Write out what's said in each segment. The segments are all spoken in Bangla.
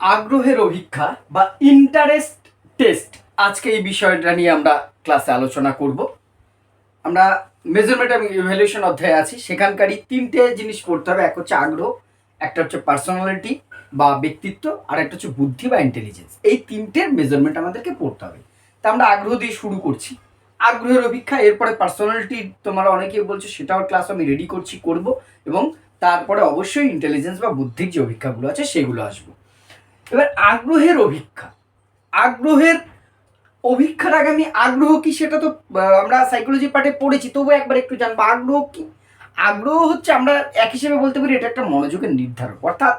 আগ্রহের অভিক্ষা বা ইন্টারেস্ট টেস্ট আজকে এই বিষয়টা নিয়ে আমরা ক্লাসে আলোচনা করব। আমরা মেজারমেন্ট এবং ইভ্যালুয়েশন অধ্যায়ে আছি। সেখানকারই তিনটে জিনিস পড়তে হবে। এক হচ্ছে আগ্রহ, একটা হচ্ছে পার্সোনালিটি বা ব্যক্তিত্ব, আর একটা হচ্ছে বুদ্ধি বা ইন্টেলিজেন্স এই তিনটের মেজারমেন্ট আমাদেরকে পড়তে হবে। তা আমরা আগ্রহ দিয়ে শুরু করছি। আগ্রহের অভিক্ষা, এরপরে পার্সোনালিটি তোমরা অনেকেই বলছো, সেটাও ক্লাস আমি রেডি করছি, করব এবং তারপরে অবশ্যই ইন্টেলিজেন্স বা বুদ্ধির যে অভিক্ষাগুলো আছে, সেগুলো আসব। এবার আগ্রহের অভিক্ষা। আগ্রহের অভিক্ষার আগে আমি আগ্রহ কি সেটা তো আমরা সাইকোলজি পার্টে পড়েছি তবু একবার একটু জানব। আগ্রহ কি? আগ্রহ হচ্ছে আমরা এক হিসেবে বলতে পারি এটা একটা মনোযোগের নির্ধারক। অর্থাৎ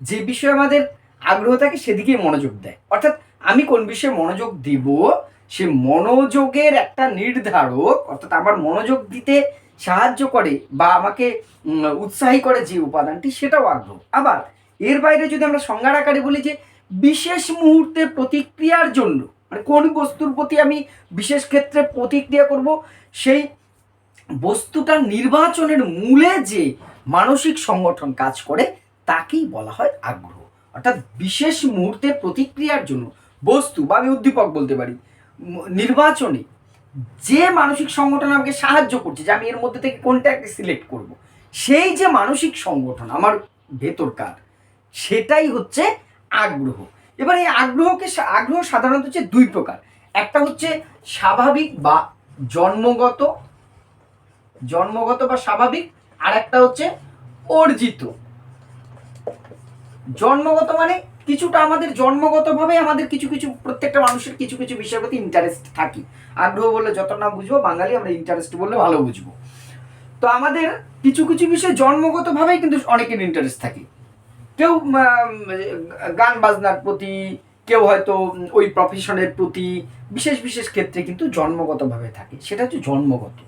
যে বিষয়ে আমাদের আগ্রহ থাকে সেদিকেই মনোযোগ দেয়। অর্থাৎ আমি কোন বিষয়ে মনোযোগ দিব, সে মনোযোগের একটা নির্ধারক, অর্থাৎ আমার মনোযোগ দিতে সাহায্য করে বা আমাকে উৎসাহী করে যে উপাদানটি, সেটাও আগ্রহ। আবার এর বাইরে যদি আমরা সংজ্ঞার আকারে বলি যে বিশেষ মুহূর্তে প্রতিক্রিয়ার জন্য মানে কোন বস্তুর প্রতি আমি বিশেষ ক্ষেত্রে প্রতিক্রিয়া করব, সেই বস্তুটা নির্বাচনের মূলে যে মানসিক সংগঠন কাজ করে, তাকেই বলা হয় আগ্রহ। অর্থাৎ বিশেষ মুহূর্তে প্রতিক্রিয়ার জন্য বস্তু, বা আমি উদ্দীপক বলতে পারি, নির্বাচনে যে মানসিক সংগঠন আমাকে সাহায্য করছে, যে আমি এর মধ্যে থেকে কোনটাকে সিলেক্ট করব, সেই যে মানসিক সংগঠন আমার ভেতরকার সেটাই হচ্ছে আগ্রহ। এবার এই আগ্রহকে আগ্রহ সাধারণত হচ্ছে দুই প্রকার। একটা হচ্ছে স্বাভাবিক বা জন্মগত জন্মগত বা স্বাভাবিক, আর একটা হচ্ছে অর্জিত। জন্মগত মানে কিছুটা আমাদের জন্মগতভাবে আমাদের কিছু কিছু প্রত্যেকটা মানুষের কিছু কিছু বিষয়ের প্রতি ইন্টারেস্ট থাকি। আগ্রহ বললে যত না বুঝব, বাঙালি আমরা ইন্টারেস্ট বললে ভালো বুঝব। তো আমাদের কিছু কিছু বিষয়ে জন্মগতভাবেই কিন্তু অনেকের ইন্টারেস্ট থাকে। কেউ গান বাজনার প্রতি, কেউ হয়তো ওই প্রফেশনের প্রতি বিশেষ বিশেষ ক্ষেত্রে কিন্তু জন্মগতভাবে থাকে। সেটা হচ্ছে জন্মগত।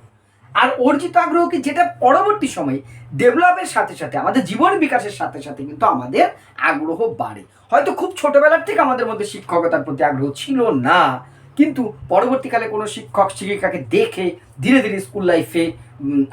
আর অর্জিত আগ্রহ কি যেটা পরবর্তী সময়ে ডেভেলপের সাথে সাথে, আমাদের জীবন বিকাশের সাথে সাথে কিন্তু আমাদের আগ্রহ বাড়ে। হয়তো খুব ছোটবেলার থেকে আমাদের মধ্যে শিক্ষকতার প্রতি আগ্রহ ছিল না, কিন্তু পরবর্তীকালে কোনো শিক্ষক, শিক্ষিকাকে দেখে ধীরে ধীরে স্কুল লাইফে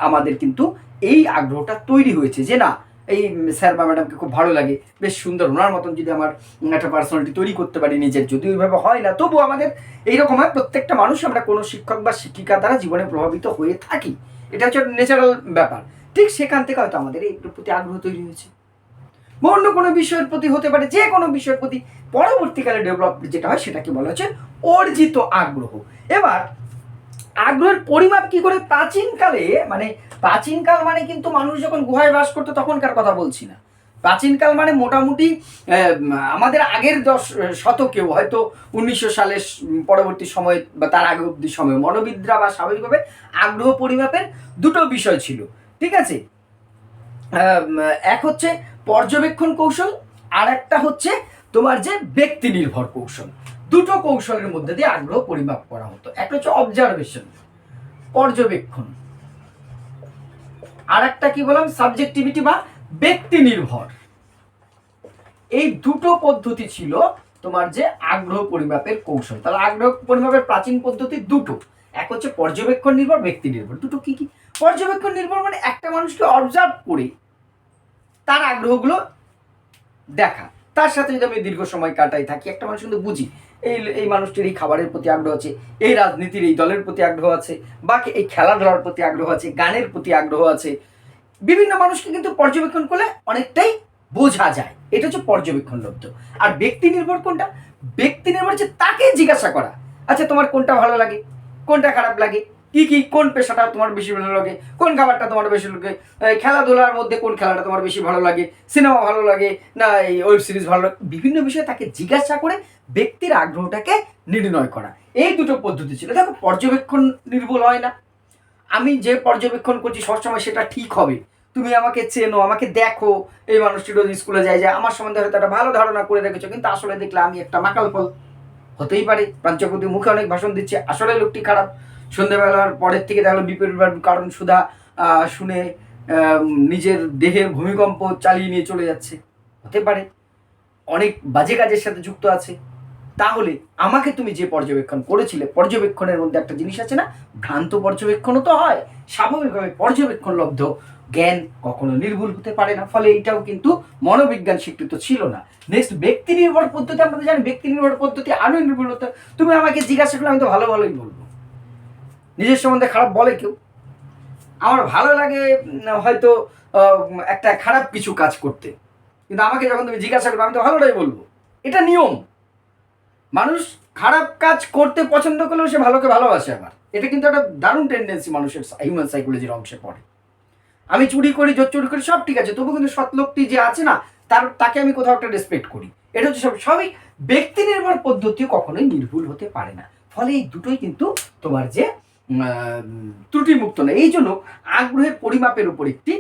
আমাদের কিন্তু এই আগ্রহটা তৈরি হয়েছে যে না এই স্যার বা ম্যাডামকে খুব ভালো লাগে। বেশ সুন্দর, ওনার মতন যদি আমার একটা পার্সোনালিটি তৈরি করতে পারি নিজের, যদি ওইভাবে হয় না তবু আমাদের এইরকম হয়, প্রত্যেকটা মানুষ আমরা কোনো শিক্ষক বা শিক্ষিকা দ্বারা জীবনে প্রভাবিত হয়ে থাকি। এটা হচ্ছে ন্যাচারাল ব্যাপার। ঠিক সেখান থেকে হয়তো আমাদের এই প্রতি আগ্রহ তৈরি হয়েছে। অন্য কোনো বিষয়ের প্রতি হতে পারে, যে কোনো বিষয়ের প্রতি পরবর্তীকালে ডেভেলপ যেটা হয় সেটাকে বলা হচ্ছে অর্জিত আগ্রহ। এবার আগ্রহের পরিমাপ কি করে প্রাচীনকালে মানে প্রাচীনকাল মানে কিন্তু মানুষ যখন গুহায় বাস করতো তখনকার কথা বলছি না। প্রাচীনকাল মানে মোটামুটি আমাদের আগের দশ শতকেও হয়তো উনিশশো সালের পরবর্তী সময় বা তার আগে অব্দি সময় মনোবিদ্যা বা স্বাভাবিকভাবে আগ্রহ পরিমাপের দুটো বিষয় ছিল, ঠিক আছে? এক হচ্ছে পর্যবেক্ষণ কৌশল, আর একটা হচ্ছে তোমার যে ব্যক্তি নির্ভর কৌশল। দুটো কৌশলের মধ্যে দিয়ে আগ্রহ পরিমাপ করা হতো। একটা হচ্ছে অবজারভেশন পর্যবেক্ষণ। আর একটা কি বললাম? সাবজেক্টিভিটি বা ব্যক্তি নির্ভর এই দুটো পদ্ধতি ছিল তোমার যে আগ্রহ পরিমাপের কৌশল। তাহলে আগ্রহ পরিমাপের প্রাচীন পদ্ধতি দুটো। এক হচ্ছে পর্যবেক্ষণ নির্ভর ব্যক্তি নির্ভর দুটো কি কি? পর্যবেক্ষণ নির্ভর মানে একটা মানুষকে অবজার্ভ করে তার আগ্রহগুলো দেখা। তার সাথে যদি আমি দীর্ঘ সময় কাটাই থাকি, একটা মানুষ কিন্তু বুঝি। এই এই মানুষটির এই খাবারের প্রতি আগ্রহ আছে, এই রাজনীতির এই দলের প্রতি আগ্রহ আছে বা এই খেলাধুলার প্রতি আগ্রহ আছে, গানের প্রতি আগ্রহ আছে। বিভিন্ন মানুষকে কিন্তু পর্যবেক্ষণ করলে অনেকটাই বোঝা যায়। এটা হচ্ছে পর্যবেক্ষণ লব্ধ। আর ব্যক্তি নির্ভর কোনটা? ব্যক্তি নির্ভর হচ্ছে তাকে জিজ্ঞাসা করা। আচ্ছা তোমার কোনটা ভালো লাগে? কোনটা খারাপ লাগে? কি কি, কোন পেশাটা তোমার বেশি ভালো লাগে? কোন খাবারটা তোমার বেশি লাগে? খেলাধুলার মধ্যে কোন খেলাটা তোমার বেশি ভালো লাগে? সিনেমা ভালো লাগে না এই ওয়েব সিরিজ ভালো লাগে? বিভিন্ন বিষয়ে তাকে জিজ্ঞাসা করে ব্যক্তির আগ্রহটাকে নির্ণয় করা। এই দুটো পদ্ধতি ছিল। দেখো, পর্যবেক্ষণ নির্ভুল হয় না। আমি যে পর্যবেক্ষণ করছি, সবসময় সেটা ঠিক হবে। তুমি আমাকে চেনো, আমাকে দেখো। এই মানুষটি রোজ স্কুলে যায় যায়। আমার সম্বন্ধে হয়তো একটা ভালো ধারণা করে রেখেছো, কিন্তু আসলে দেখলে আমি একটা মাকাল ফল। হতেই পারে। পঞ্চপতি মুখে অনেক ভাষণ দিচ্ছে, আসলে লোকটি খারাপ। সন্ধ্যেবেলার পরের থেকে দেখল বিপরীত কারণ সুধা শুনে নিজের দেহের ভূমিকম্প চালিয়ে নিয়ে চলে যাচ্ছে। হতে পারে অনেক বাজে কাজের সাথে যুক্ত আছে। তাহলে আমাকে তুমি যে পর্যবেক্ষণ করেছিলে, পর্যবেক্ষণের মধ্যে একটা জিনিস আছে না? ভ্রান্ত পর্যবেক্ষণও তো হয়। স্বাভাবিকভাবে পর্যবেক্ষণ লব্ধ। জ্ঞান কখনো নির্ভুল হতে পারে না, ফলে এটাও কিন্তু মনোবিজ্ঞান স্বীকৃত ছিল না। নেক্সট ব্যক্তি নির্ভর পদ্ধতি, আমরা জানি ব্যক্তি নির্ভর পদ্ধতি আরও নির্ভুল হতে তুমি আমাকে জিজ্ঞাসা করলে আমি তো ভালো ভালোই বলব। নিজের সম্বন্ধে খারাপ বলে কেউ। আমার ভালো লাগে হয়তো একটা খারাপ কিছু কাজ করতে। কিন্তু আমাকে যখন তুমি জিজ্ঞাসা করবে, আমি তো ভালোটাই বলব। এটা নিয়ম। মানুষ খারাপ কাজ করতে পছন্দ করলেও সে ভালোকে ভালোবাসে আমার এটা কিন্তু একটা দারুণ টেন্ডেন্সি মানুষের হিউম্যান সাইকোলজির অংশে পড়ে। আমি চুরি করি, জোর চুরি করি, সব ঠিক আছে। তবু কিন্তু সৎ লোকটি যে আছে না, তার, তাকে আমি কোথাও একটা রেসপেক্ট করি। এটা হচ্ছে সব, সবই ব্যক্তি নির্ভর পদ্ধতি কখনোই নির্ভুল হতে পারে না। ফলে এই দুটোই কিন্তু তোমার যে ত্রুটিমুক্ত নয়। এই জন্য আগ্রহের পরিমাপের উপর একটি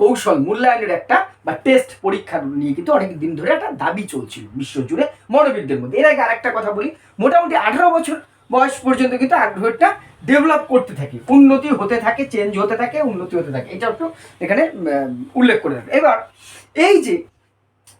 কৌশল, মূল্যায়নের একটা বা টেস্ট পরীক্ষা নিয়ে কিন্তু অনেক দিন ধরে একটা দাবি চলছিল বিশ্বজুড়ে মনোবিদদের মধ্যে। এর আগে আরেকটা কথা বলি, মোটামুটি আঠারো বছর বয়স পর্যন্ত কিন্তু আগ্রহটা ডেভেলপ করতে থাকে। উন্নতি হতে থাকে চেঞ্জ হতে থাকে, উন্নতি হতে থাকে। এটা একটু এখানে উল্লেখ করে রাখবে। এবার, এই যে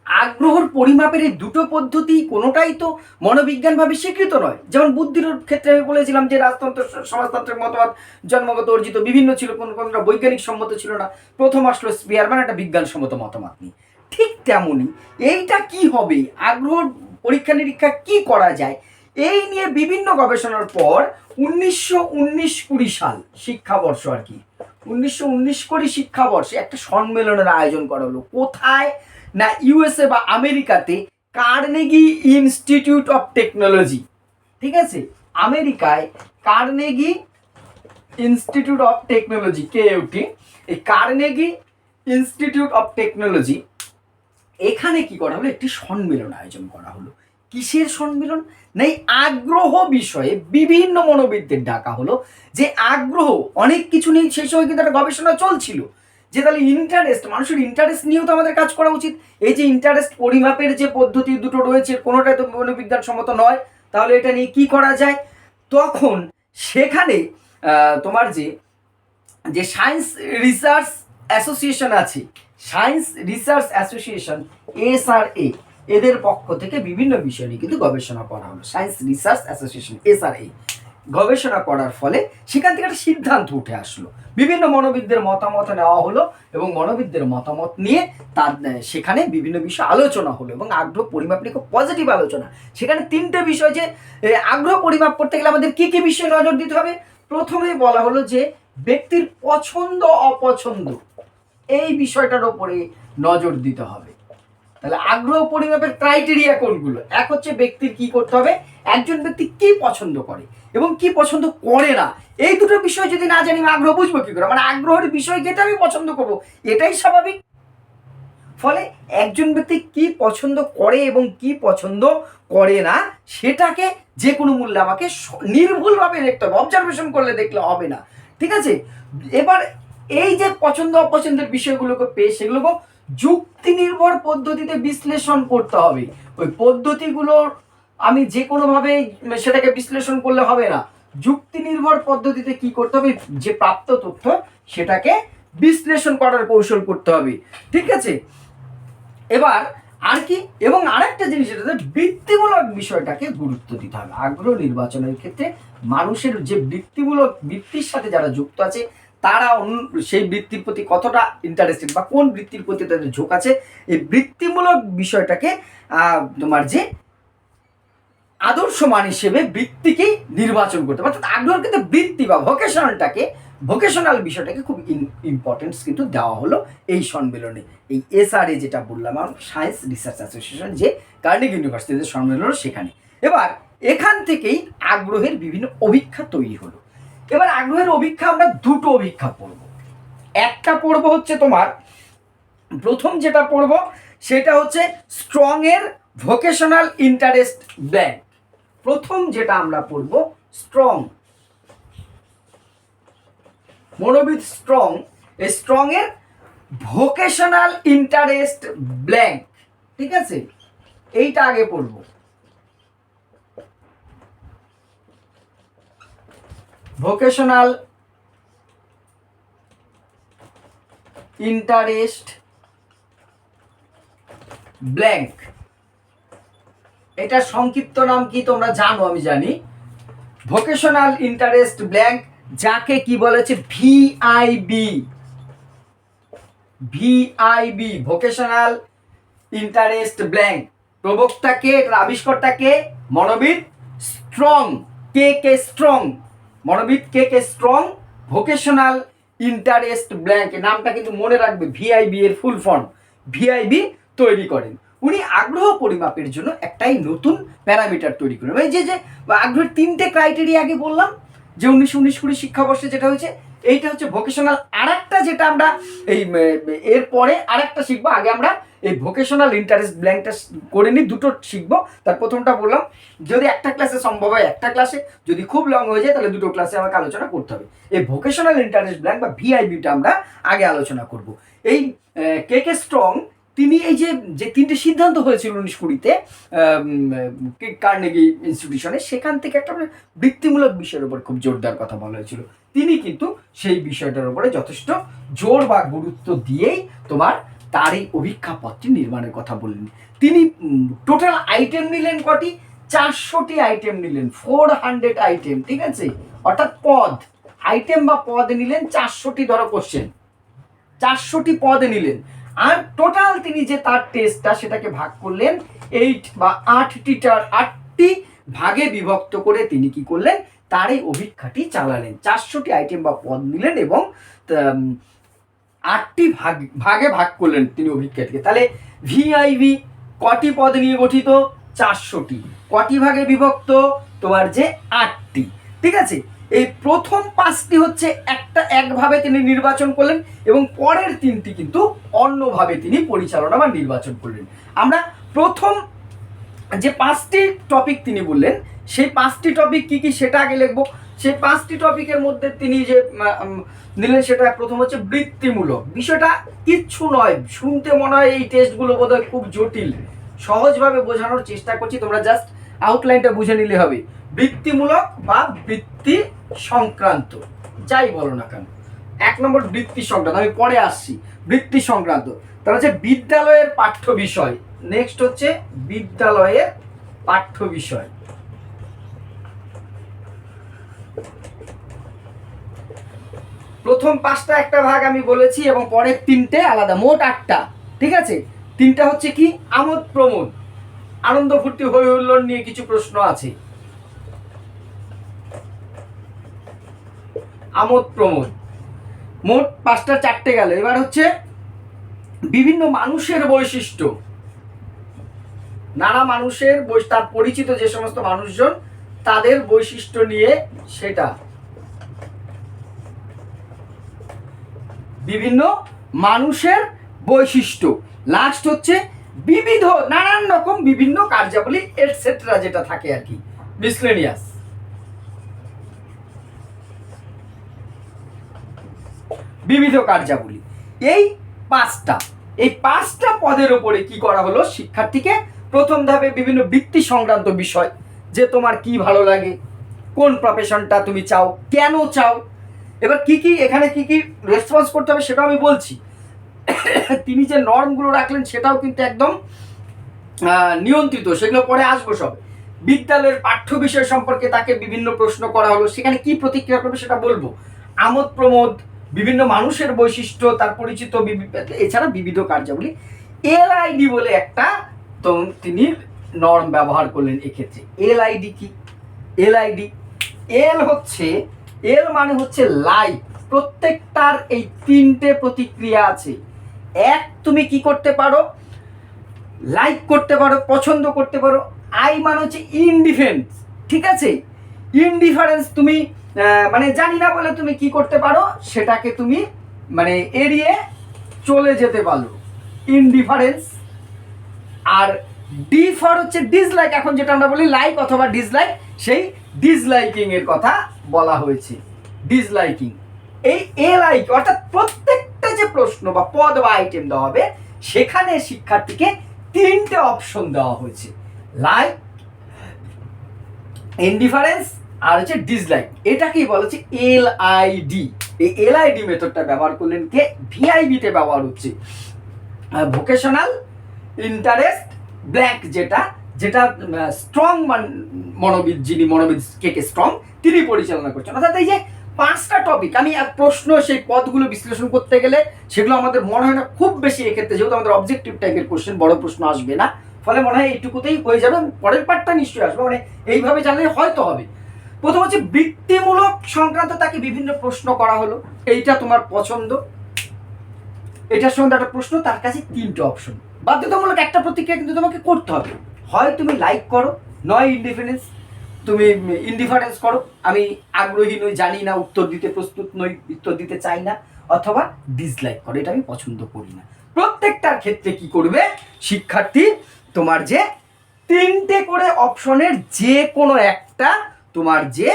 আগ্রহর পরিমাপের এই দুটো পদ্ধতি কোনোটাই তো মনোবিজ্ঞানভাবে স্বীকৃত নয়। যেমন বুদ্ধির ক্ষেত্রে আমি বলেছিলাম যে রাজতন্ত্র স- সমাজতান্ত্রিক মতবাদ, জন্মগত অর্জিত বিভিন্ন ছিল, কোন কোনটা বৈজ্ঞানিক সম্মত ছিল না। প্রথম আসলো স্পিয়ারম্যান, একটা বিজ্ঞানসম্মত মতামত নিয়ে। ঠিক তেমনই এইটা কি হবে? আগ্রহ পরীক্ষা নিরীক্ষা কি করা যায়? এই নিয়ে বিভিন্ন গবেষণার পর উনিশশো উনিশ কুড়ি সাল শিক্ষাবর্ষ আর কি, উনিশশো উনিশ কুড়ি শিক্ষাবর্ষে একটা সম্মেলনের আয়োজন করা হলো। কোথায়? না ইউএসএ বা আমেরিকাতে কার্নেগি ইনস্টিটিউট অফ টেকনোলজি ঠিক আছে? আমেরিকায় Carnegie Institute of Technology KUT এই কার্নেগি ইনস্টিটিউট অফ টেকনোলজি এখানে কি করা হলো? একটি সম্মেলন আয়োজন করা হলো। কিসের সম্মেলন? না আগ্রহ বিষয়ে বিভিন্ন মনোবিদদের ডাকা হলো। যে আগ্রহ অনেক কিছু নেই সেই সময় কিন্তু একটা গবেষণা চলছিল। যে তাহলে ইন্টারেস্ট মানুষের ইন্টারেস্ট নিয়েও তো আমাদের কাজ করা উচিত। এই যে ইন্টারেস্ট পরিমাপের যে পদ্ধতি দুটো রয়েছে, কোনোটাই তো মনোবিজ্ঞান সম্মত নয়। তাহলে এটা নিয়ে কি করা যায়? তখন সেখানে তোমার যে যে সায়েন্স রিসার্চ অ্যাসোসিয়েশন আছে সায়েন্স রিসার্চ অ্যাসোসিয়েশন এসআরএ এদের পক্ষ থেকে বিভিন্ন বিষয় নিয়ে কিন্তু গবেষণা করা হলো। সায়েন্স রিসার্চ অ্যাসোসিয়েশন এসআরএ গবেষণা করার ফলে সেখান থেকে একটা সিদ্ধান্ত উঠে আসলো। বিভিন্ন মনোবিদদের মতামত নেওয়া হলো এবং মনোবিদদের মতামত নিয়ে তার, সেখানে বিভিন্ন বিষয় আলোচনা হলো এবং আগ্রহ পরিমাপ নিয়ে খুব পজিটিভ আলোচনা। সেখানে তিনটে বিষয় যে আগ্রহ পরিমাপ করতে গেলে আমাদের কী কী বিষয়ে নজর দিতে হবে? প্রথমেই বলা হলো যে, ব্যক্তির পছন্দ, অপছন্দ, এই বিষয়টার ওপরে নজর দিতে হবে। তাহলে আগ্রহ পরিমাপের ক্রাইটেরিয়া কোনগুলো? এক হচ্ছে ব্যক্তির কি করতে হবে, একজন ব্যক্তি কি পছন্দ করে। এবং কি পছন্দ করে না? এই দুটো বিষয় যদি না জানি আগ্রহ বুঝব কি করে? মানে আগ্রহের বিষয় যেটা আমি পছন্দ করব, এটাই স্বাভাবিক। ফলে একজন ব্যক্তি কি পছন্দ করে এবং কি পছন্দ করে না, সেটাকে যে কোনো মূল্যে আমাকে নির্ভুলভাবে দেখতে হবে। অবজারভেশন করলে দেখলে হবে না। ঠিক আছে? এবার এই যে পছন্দ অপছন্দের বিষয়গুলোকে পেয়ে সেগুলোকে যুক্তি নির্ভর পদ্ধতিতে বিশ্লেষণ করতে হবে। ওই পদ্ধতিগুলোর আমি যে কোনোভাবে সেটাকে বিশ্লেষণ করলে হবে না। যুক্তি নির্ভর পদ্ধতিতে কি করতে হবে? যে প্রাপ্ত তথ্য, সেটাকে বিশ্লেষণ করার কৌশল করতে হবে। ঠিক আছে? এবার আর কি? এবং আরেকটা জিনিস এটা বৃত্তিমূলক বিষয়টাকে গুরুত্ব দিতে হবে। আগ্রহ নির্বাচনের ক্ষেত্রে মানুষের যে বৃত্তিমূলক বৃত্তির সাথে যারা যুক্ত আছে, তারা সেই বৃত্তির প্রতি কতটা ইন্টারেস্টেড বা কোন বৃত্তির প্রতি তাদের ঝোঁক আছে? এই বৃত্তিমূলক বিষয়টাকে তোমার যে আদর্শমান হিসেবে বৃত্তিকেই নির্বাচন করতে হবে। অর্থাৎ আগ্রহের কিন্তু বৃত্তি বা ভোকেশনালটাকে ভোকেশনাল বিষয়টাকে খুব ইম্পর্টেন্স কিন্তু দেওয়া হলো এই সম্মেলনে। এই এসআরএ যেটা বললাম আমার সায়েন্স রিসার্চ অ্যাসোসিয়েশন যে কার্নিক ইউনিভার্সিটিতে সম্মেলন হলো সেখানে। এবার, এখান থেকেই আগ্রহের বিভিন্ন অভিক্ষা তৈরি হলো। এবার আগ্রহের অভিক্ষা আমরা দুটো অভিক্ষা পড়ব। একটা পড়ব হচ্ছে তোমার, প্রথম যেটা পড়ব, সেটা হচ্ছে স্ট্রং এর ভোকেশনাল ইন্টারেস্ট ব্ল্যাঙ্ক প্রথম যেটা আমরা পড়ব স্ট্রং মনোবিদ স্ট্রং এই স্ট্রং এর ভোকেশনাল ইন্টারেস্ট ব্ল্যাঙ্ক ঠিক আছে? এইটা আগে পড়ব। ভোকেশনাল ইন্টারেস্ট ব্ল্যাঙ্ক এটা সংক্ষিপ্ত নাম কি তোমরা জানো, আমি জানি। ভোকেশনাল ইন্টারেস্ট ব্ল্যাঙ্ক যাকে কি বলেছে VIB VIB vocational interest blank প্রবক্তাকে এটার আবিষ্কর্তাকে মনোবিদ স্ট্রং। কে কে স্ট্রং? মনোবিদ কে কে স্ট্রং? ভোকেশনাল ইন্টারেস্ট ব্ল্যাঙ্ক নামটা কিন্তু মনে রাখবে ভিআইবি এর ফুল ফর্ম ভিআইবি তৈরি করেন। উনি আগ্রহ পরিমাপের জন্য একটাই নতুন প্যারামিটার তৈরি করেন এই যে যে আগ্রহের তিনটে ক্রাইটেরিয়া আগে বললাম, যে উনিশশো উনিশ কুড়ি শিক্ষাবর্ষে যেটা হয়েছে, এইটা হচ্ছে ভোকেশনাল আরেকটা যেটা আমরা এই এর পরে আরেকটা শিখব, আগে আমরা এই ভোকেশনাল ইন্টারেস্ট ব্ল্যাঙ্কটা করে নিই, দুটো শিখব। তার প্রথমটা বললাম, যদি একটা ক্লাসে সম্ভব হয় একটা ক্লাসে যদি খুব লং হয়ে যায় তাহলে দুটো ক্লাসে আমাকে আলোচনা করতে হবে। এই ভোকেশনাল ইন্টারেস্ট ব্ল্যাঙ্ক বা ভিআইবিটা আমরা আগে আলোচনা করব। এই কে কে স্ট্রং তিনি এই যে যে তিনটে সিদ্ধান্ত হয়েছিল উনিশ কুড়িতে কার্নেগি ইনস্টিটিউশনে, সেখান থেকে একটা মানে বৃত্তিমূলক বিষয়ের উপর খুব জোরদার কথা বলা হয়েছিল। তিনি কিন্তু সেই বিষয়টার উপরে যথেষ্ট জোর বা গুরুত্ব দিয়েই তোমার তার এই অভিজ্ঞাপত্রটি নির্মাণের কথা বললেন। তিনি টোটাল আইটেম নিলেন কটি? চারশোটি আইটেম নিলেন ফোর হান্ড্রেড আইটেম ঠিক আছে? অর্থাৎ পদ। আইটেম বা পদ নিলেন, চারশোটি, ধরো কোশ্চেন চারশোটি পদ নিলেন। আর টোটাল তিনি যে তার টেস্টটা সেটাকে ভাগ করলেন এইট বা আটটি আটটি ভাগে বিভক্ত করে তিনি কি করলেন? তার এই অভিক্ষাটি চালালেন। চারশোটি আইটেম বা পদ নিলেন এবং আটটি ভাগ, ভাগে ভাগ করলেন তিনি অভিজ্ঞতাকে তাহলে ভিআইভি কটি পদ নিয়ে গঠিত? চারশোটি। কটি ভাগে বিভক্ত? তোমার যে আটটি। ঠিক আছে? এই প্রথম পাঁচটি হচ্ছে একটা একভাবে তিনি নির্বাচন করলেন এবং পরের তিনটি কিন্তু অন্যভাবে তিনি পরিচালনা বা নির্বাচন করলেন। আমরা প্রথম যে পাঁচটি টপিক তিনি বললেন, সেই পাঁচটি টপিক কি কি সেটা আগে লিখব। সেই পাঁচটি টপিকের মধ্যে তিনি যে নিলেন সেটা প্রথম হচ্ছে বৃত্তিমূলক। বিষয়টা কিচ্ছু নয়, শুনতে মনে হয় এই টেস্টগুলো বোধহয় খুব জটিল। সহজভাবে বোঝানোর চেষ্টা করছি, তোমরা জাস্ট আউটলাইনটা বুঝে নিলে হবে। বৃত্তিমূলক বা বৃত্তি সংক্রান্ত যাই বলো না কেন। এক নম্বর বৃত্তি সংক্রান্ত আমি পরে আসছি। বৃত্তি সংক্রান্ত তাহলে হচ্ছে বিদ্যালয়ের পাঠ্য বিষয়। নেক্সট হচ্ছে বিদ্যালয়ের পাঠ্য বিষয়। প্রথম পাঁচটা একটা ভাগ আমি বলেছি এবং পরের তিনটে আলাদা, মোট আটটা। ঠিক আছে? তিনটা হচ্ছে কি? আমোদ প্রমোদ। আনন্দ ফুর্তি হই হুল্লোড় নিয়ে কিছু প্রশ্ন আছে। আমোদ প্রমোদ। মোট পাঁচটা চারটে গেল। এবার হচ্ছে বিভিন্ন মানুষের বৈশিষ্ট্য। নানা মানুষের তার পরিচিত যে সমস্ত মানুষজন, তাদের বৈশিষ্ট্য নিয়ে সেটা। বিভিন্ন মানুষের বৈশিষ্ট্য। লাস্ট হচ্ছে বিবিধ, নানান রকম বিভিন্ন কার্যাবলী এটসেট্রা যেটা থাকে আর কি। মিসলেনিয়াস বিবিধ কার্যাবলী। এই পাঁচটা এই পাঁচটা পদের ওপরে কি করা হলো শিক্ষার্থীকে? প্রথম ধাপে বিভিন্ন বৃত্তি সংক্রান্ত বিষয়, যে তোমার কি ভালো লাগে, কোন প্রফেশনটা তুমি চাও, কেন চাও, এবার কি কি, এখানে কি কি রেসপন্স করতে হবে সেটাও আমি বলছি। তিনি যে নর্মগুলো রাখলেন সেটাও কিন্তু একদম নিয়ন্ত্রিত। সেগুলো পরে আসব সব। বিদ্যালয়ের পাঠ্য বিষয় সম্পর্কে তাকে বিভিন্ন প্রশ্ন করা হলো। সেখানে কি প্রতিক্রিয়া করবে সেটা বলব? আমোদ প্রমোদ, বিভিন্ন মানুষের বৈশিষ্ট্য, তার পরিচিত এছাড়া বিবিধ কার্যাবলী। এলআইডি বলে একটা তো তিনি নর্ম ব্যবহার করলেন এক্ষেত্রে। এলআইডি কি? এলআইডি এল হচ্ছে, এল মানে হচ্ছে লাইক প্রত্যেকটার এই তিনটে প্রতিক্রিয়া আছে। এক, তুমি কি করতে পারো? লাইক করতে পারো, পছন্দ করতে পারো। আই মানে হচ্ছে ইনডিফেন্স ঠিক আছে? ইনডিফারেন্স তুমি মানে জানি না বলে তুমি কি করতে পারো, সেটাকে তুমি মানে এড়িয়ে চলে যেতে পারো। ইনডিফারেন্স আর ডি ফর হচ্ছে ডিসলাইক এখন যেটা আমরা বলি লাইক অথবা ডিসলাইক সেই ডিসলাইকিং এর কথা বলা হয়েছে। ডিসলাইকিং এই এ লাইক অর্থাৎ প্রত্যেকটা যে প্রশ্ন বা পদ বা আইটেম দেওয়া হবে, সেখানে শিক্ষার্থীকে তিনটে অপশন দেওয়া হয়েছে। লাইক ইনডিফারেন্স আর হচ্ছে ডিসলাইক এটাকেই বলা হচ্ছে এল আইডি এই এল আইডি মেথডটা ব্যবহার করলেন কে? ভিআইবিতে ব্যবহার হচ্ছে। ভোকেশনাল ইন্টারেস্ট ব্ল্যাঙ্ক যেটা যেটা স্ট্রং মনোবিদ যিনি মনোবিদ কে কে স্ট্রং তিনি পরিচালনা করছেন। অর্থাৎ এই যে পাঁচটা টপিক আমি এক প্রশ্ন সেই পদগুলো বিশ্লেষণ করতে গেলে সেগুলো আমাদের মনে হয় না খুব বেশি এক্ষেত্রে, যেহেতু আমাদের অবজেক্টিভ টাইপের কোশ্চেন বড় প্রশ্ন আসবে না। ফলে মনে হয় এইটুকুতেই হয়ে যাবে পরের পার্টটা নিশ্চয়ই আসবে মানে এইভাবে জানলে হয়তো হবে। প্রথম হচ্ছে বৃত্তিমূলক সংক্রান্ত তাকে বিভিন্ন প্রশ্ন করা হলো। এইটা তোমার পছন্দ। এটার সঙ্গে একটা প্রশ্ন, তার কাছে তিনটে অপশন বাধ্যতামূলক একটা প্রতিক্রিয়া কিন্তু তোমাকে করতে হবে। হয় তুমি লাইক করো, নয় ইনডিফারেন্স তুমি ইনডিফারেন্স করো। আমি আগ্রহী নই, জানি না, উত্তর দিতে প্রস্তুত নই, উত্তর দিতে চাই না, অথবা ডিসলাইক করো, এটা আমি পছন্দ করি না। প্রত্যেকটার ক্ষেত্রে কি করবে? শিক্ষার্থী, তোমার যে তিনটে করে অপশনের যে কোনো একটা তোমার যে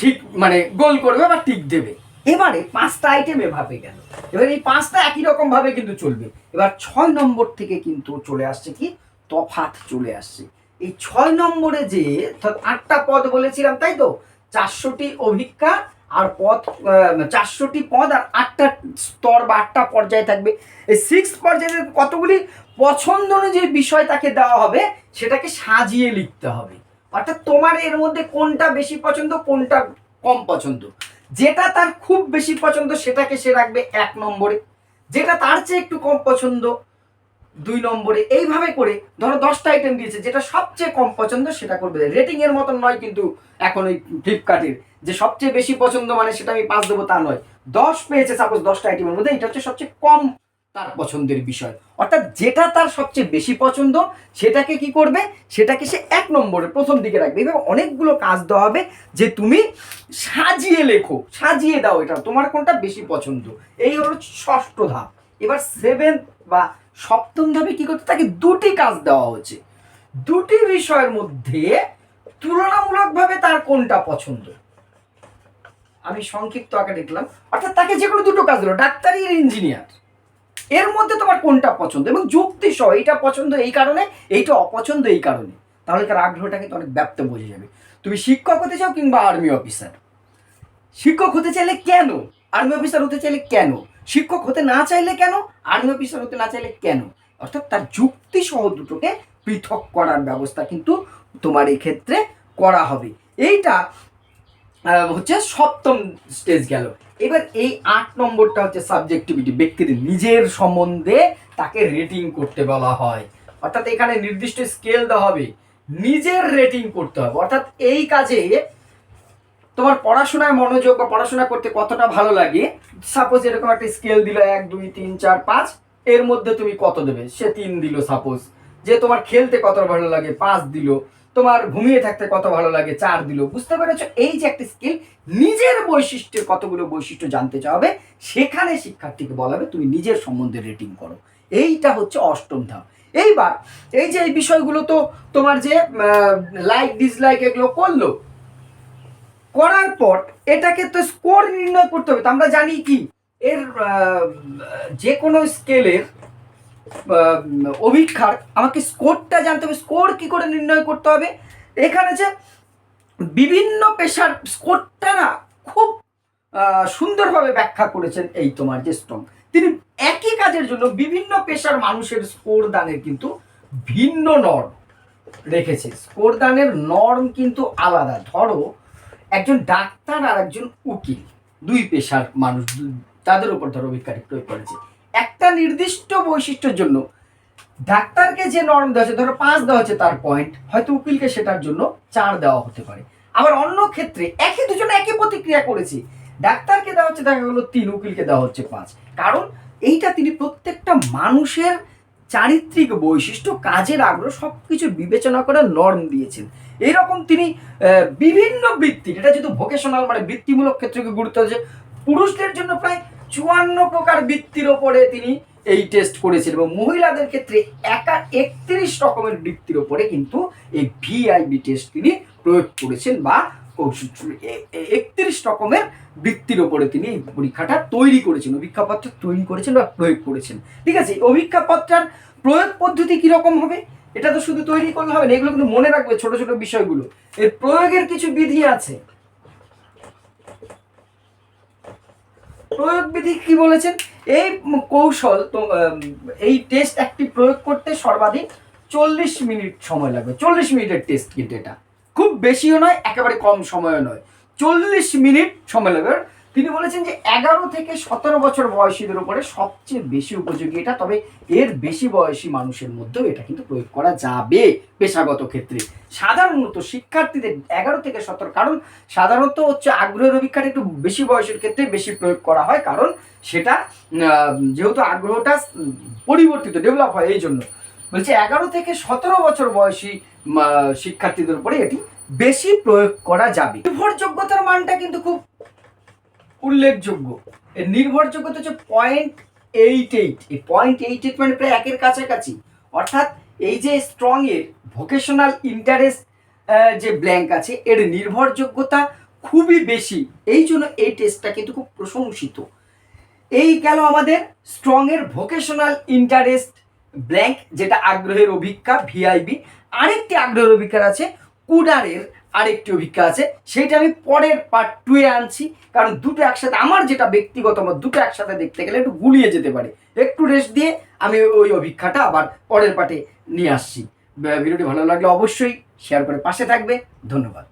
ঠিক মানে গোল করবে বা টিক দেবে। এবারে পাঁচটা আইটেম এভাবে গেল। এবার এই পাঁচটা একই রকম ভাবে কিন্তু চলবে। এবার ছয় নম্বর থেকে কিন্তু চলে আসছে কি? তফাত চলে আসছে। এই ছয় নম্বরে যে আটটা পদ বলেছিলাম, তাই তো? চারশোটি অভিজ্ঞা আর পদ চারশোটি পদ আর আটটা স্তর বা আটটা পর্যায়ে থাকবে। এই সিক্স পর্যায়ে কতগুলি? পছন্দ অনুযায়ী বিষয় তাকে দেওয়া হবে, সেটাকে সাজিয়ে লিখতে হবে। অর্থাৎ তোমার এর মধ্যে কোনটা বেশি পছন্দ, কোনটা কম পছন্দ? যেটা তার খুব বেশি পছন্দ, সেটাকে সে রাখবে এক নম্বরে। যেটা তার চেয়ে একটু কম পছন্দ দুই নম্বরে এইভাবে করে, ধরো দশটা আইটেম দিয়েছে, যেটা সবচেয়ে কম পছন্দ সেটা করবে। রেটিং এর মতন নয় কিন্তু এখন ওই ফ্লিপকার্টের যে সবচেয়ে বেশি পছন্দ মানে সেটা আমি পাঁচ দেবো তা নয়। দশ পেয়েছে সাপোজ দশটা আইটেমের মধ্যে, এটা হচ্ছে সবচেয়ে কম তার পছন্দের বিষয়। অর্থাৎ যেটা তার সবচেয়ে বেশি পছন্দ, সেটাকে কি করবে? সেটাকে সে এক নম্বরে, প্রথম দিকে রাখবে। এইভাবে অনেকগুলো কাজ দেওয়া হবে যে তুমি সাজিয়ে লেখো, সাজিয়ে দাও এটা, তোমার কোনটা বেশি পছন্দ। এই হলো ষষ্ঠ ধাপ। এবার সেভেন্থ বা সপ্তম ধাপে কি করতে তাকে দুটি কাজ দেওয়া হচ্ছে দুটি বিষয়ের মধ্যে তুলনামূলকভাবে তার কোনটা পছন্দ? আমি সংক্ষিপ্ত আকারে লিখলাম অর্থাৎ তাকে যে কোনো দুটো কাজ দিল, ডাক্তারি ইঞ্জিনিয়ার। এর মধ্যে তোমার কোনটা পছন্দ? এবং যুক্তি সহ এইটা পছন্দ এই কারণে, এইটা অপছন্দ এই কারণে। তাহলে তার আগ্রহটা কিন্তু অনেক ব্যাপ্ত বোঝা যাবে। তুমি শিক্ষক হতে চাও কিংবা আর্মি অফিসার শিক্ষক হতে চাইলে কেন? আর্মি অফিসার হতে চাইলে কেন? শিক্ষক হতে না চাইলে কেন? আর্মি অফিসার হতে না চাইলে কেন? অর্থাৎ তার যুক্তি সহ দুটোকে পৃথক করার ব্যবস্থা কিন্তু তোমার এই ক্ষেত্রে করা হবে। এইটা হচ্ছে সপ্তম স্টেজ গেল। এবার এই আট নম্বরটা হচ্ছে সাবজেক্টিভিটি ব্যক্তির নিজের সম্বন্ধে তাকে রেটিং করতে বলা হয়। অর্থাৎ এখানে নির্দিষ্ট স্কেল দেওয়া হবে। নিজের রেটিং করতে হবে। অর্থাৎ এই কাজে তোমার পড়াশোনায় মনোযোগ বা পড়াশোনা করতে কতটা ভালো লাগে? সাপোজ এরকম একটা স্কেল দিল এক, দুই, তিন, চার, পাঁচ, এর মধ্যে তুমি কত দেবে? সে তিন দিল সাপোজ যে তোমার খেলতে কত ভালো লাগে, পাঁচ দিল। তোমার ঘুমিয়ে থাকতে কত ভালো লাগে, চার দিল। বুঝতে পেরেছ? এই যে একটা স্কিল নিজের বৈশিষ্ট্যের কতগুলো বৈশিষ্ট্য জানতে চাওয়াবে সেখানে শিক্ষার্থীকে বলা হবে তুমি নিজের সম্বন্ধে রেটিং করো। এইটা হচ্ছে অষ্টম ধাপ। এইবার, এই যে এই বিষয়গুলো তো তোমার যে লাইক ডিসলাইক এগুলো করল করার পর এটাকে তো স্কোর নির্ণয় করতে হবে। তো আমরা জানি কি, এর যে কোনো স্কেলের অভিক্ষার আমাকে স্কোরটা জানতে হবে। স্কোর কি করে নির্ণয় করতে হবে? এখানে যে বিভিন্ন পেশার স্কোরটা না খুব সুন্দরভাবে ব্যাখ্যা করেছেন এই তোমার যে স্ট্রং তিনি একই কাজের জন্য বিভিন্ন পেশার মানুষের স্কোর দানের কিন্তু ভিন্ন নর্ম রেখেছে। স্কোর দানের নর্ম কিন্তু আলাদা। ধরো একজন ডাক্তার আর একজন উকিল, দুই পেশার মানুষ, তাদের উপর ধরো অভিজ্ঞতা প্রয়োগ করেছে। একটা নির্দিষ্ট বৈশিষ্ট্যের জন্য ডাক্তারকে যে নর্ম দেওয়া হচ্ছে ধরো পাঁচ দেওয়া হচ্ছে তার পয়েন্ট হয়তো উকিলকে সেটার জন্য চার দেওয়া হতে পারে। আবার অন্য ক্ষেত্রে একই দুজনে একই প্রতিক্রিয়া করেছে। ডাক্তারকে দেওয়া হচ্ছে দেখা গেলো তিন, উকিলকে দেওয়া হচ্ছে পাঁচ। কারণ এইটা তিনি প্রত্যেকটা মানুষের চারিত্রিক বৈশিষ্ট্য, কাজের আগ্রহ সব কিছু বিবেচনা করে নর্ম দিয়েছেন। এইরকম তিনি বিভিন্ন বৃত্তি এটা যেহেতু ভোকেশনাল মানে বৃত্তিমূলক ক্ষেত্রকে গুরুত্ব হচ্ছে পুরুষদের জন্য প্রায় চুয়ান্ন প্রকার বৃত্তির ওপরে তিনি এই টেস্ট করেছেন এবং মহিলাদের ক্ষেত্রে একা একত্রিশ রকমের বৃত্তির ওপরে কিন্তু এই ভিআইবি টেস্ট তিনি প্রয়োগ করেছেন বা একত্রিশ রকমের বৃত্তির ওপরে তিনি এই পরীক্ষাটা তৈরি করেছেন, অভিজ্ঞাপত্র তৈরি করেছেন বা প্রয়োগ করেছেন। ঠিক আছে, এই অভিজ্ঞাপত্রার প্রয়োগ পদ্ধতি কীরকম হবে? এটা তো শুধু তৈরি করলে হবে না, এগুলো কিন্তু মনে রাখবে ছোট ছোট বিষয়গুলো। এর প্রয়োগের কিছু বিধি আছে। প্রয়োগ বিধি কি বলেছেন? এই কৌশল তো এই টেস্ট একটি প্রয়োগ করতে সর্বাধিক চল্লিশ মিনিট সময় লাগবে। চল্লিশ মিনিটের টেস্ট কিন্তু এটা। বেশিও নয়, একেবারে কম সময়ও নয়। চল্লিশ মিনিট সময় লাগবে। তিনি বলেছেন যে এগারো থেকে সতেরো বছর বয়সীদের উপরে সবচেয়ে বেশি উপযোগী এটা, তবে এর বেশি বয়সী মানুষের মধ্যেও এটা কিন্তু প্রয়োগ করা যাবে পেশাগত ক্ষেত্রে। সাধারণত শিক্ষার্থীদের এগারো থেকে সতেরো, কারণ সাধারণত হচ্ছে আগ্রহের অভিজ্ঞতা একটু বেশি বয়সের ক্ষেত্রে বেশি প্রয়োগ করা হয়, কারণ সেটা যেহেতু আগ্রহটা পরিবর্তিত ডেভেলপ হয় এই জন্য বলছে এগারো থেকে সতেরো বছর বয়সী শিক্ষার্থীদের উপরে এটি বেশি প্রয়োগ করা যাবে। নির্ভরযোগ্যতার মানটা কিন্তু খুব উল্লেখযোগ্য। এর নির্ভরযোগ্যতা হচ্ছে পয়েন্ট এইট এইট এই পয়েন্ট এইট এইট মানে প্রায় একের কাছাকাছি। অর্থাৎ এই যে স্ট্রং এর ভোকেশনাল ইন্টারেস্ট যে ব্ল্যাঙ্ক আছে, এর নির্ভরযোগ্যতা খুবই বেশি। এই জন্য এই টেস্টটা কিন্তু খুব প্রশংসিত। এই গেল আমাদের স্ট্রং এর ভোকেশনাল ইন্টারেস্ট ব্ল্যাঙ্ক যেটা আগ্রহের অভিজ্ঞা ভিআইবি আরেকটি আগ্রহের অভিজ্ঞা আছে কুডারের আরেকটি অভিজ্ঞা আছে। সেইটা আমি পরের পার্ট টুয়ে আনছি, কারণ দুটো একসাথে, আমার যেটা ব্যক্তিগত মত, দুটো একসাথে দেখতে গেলে একটু গুলিয়ে যেতে পারে। একটু রেস্ট দিয়ে আমি ওই অভিজ্ঞাটা আবার পরের পার্টে নিয়ে আসছি। ভিডিওটি ভালো লাগলে অবশ্যই শেয়ার করে পাশে থাকবে। ধন্যবাদ।